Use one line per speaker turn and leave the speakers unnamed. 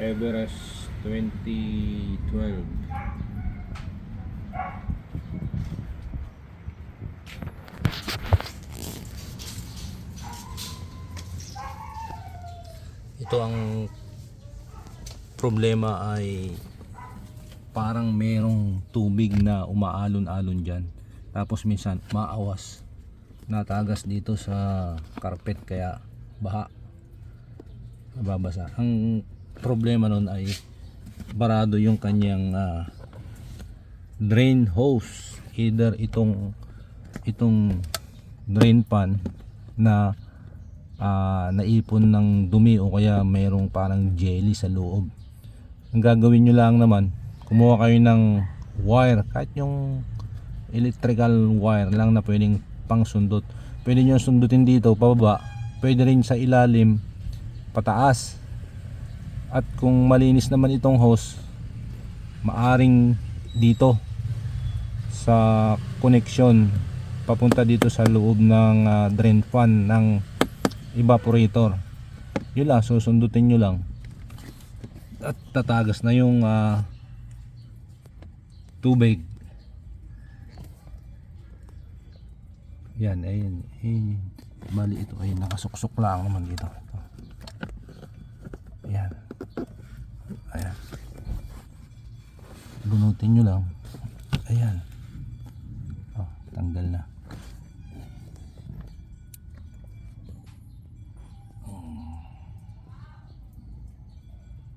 Everest 2012
Ito ang problema ay parang merong tubig na umaalon-alon dyan. Tapos minsan maawas. Natagas dito sa carpet kaya baha. Nababasa. Ang problema nun ay barado yung kanyang ah, drain hose. Either itong itong drain pan na ah, naipon ng dumi o kaya mayroong parang jelly sa loob. Ang gagawin nyo lang naman, kumuha kayo ng wire, kahit yung electrical wire lang na pwedeng pang sundot. Pwede nyo sundutin dito, pababa. Pwede rin sa ilalim, pataas. At kung malinis naman itong hose, maaring dito sa connection papunta dito sa loob ng ah, drain fan ng evaporator. Yun lang susundutin nyo lang. At tatagas na yung ah, tubig. Yan ayun eh, bali ito ay nakasuksok lang naman dito. ito. yan ayan bunutin nyo lang. Ayan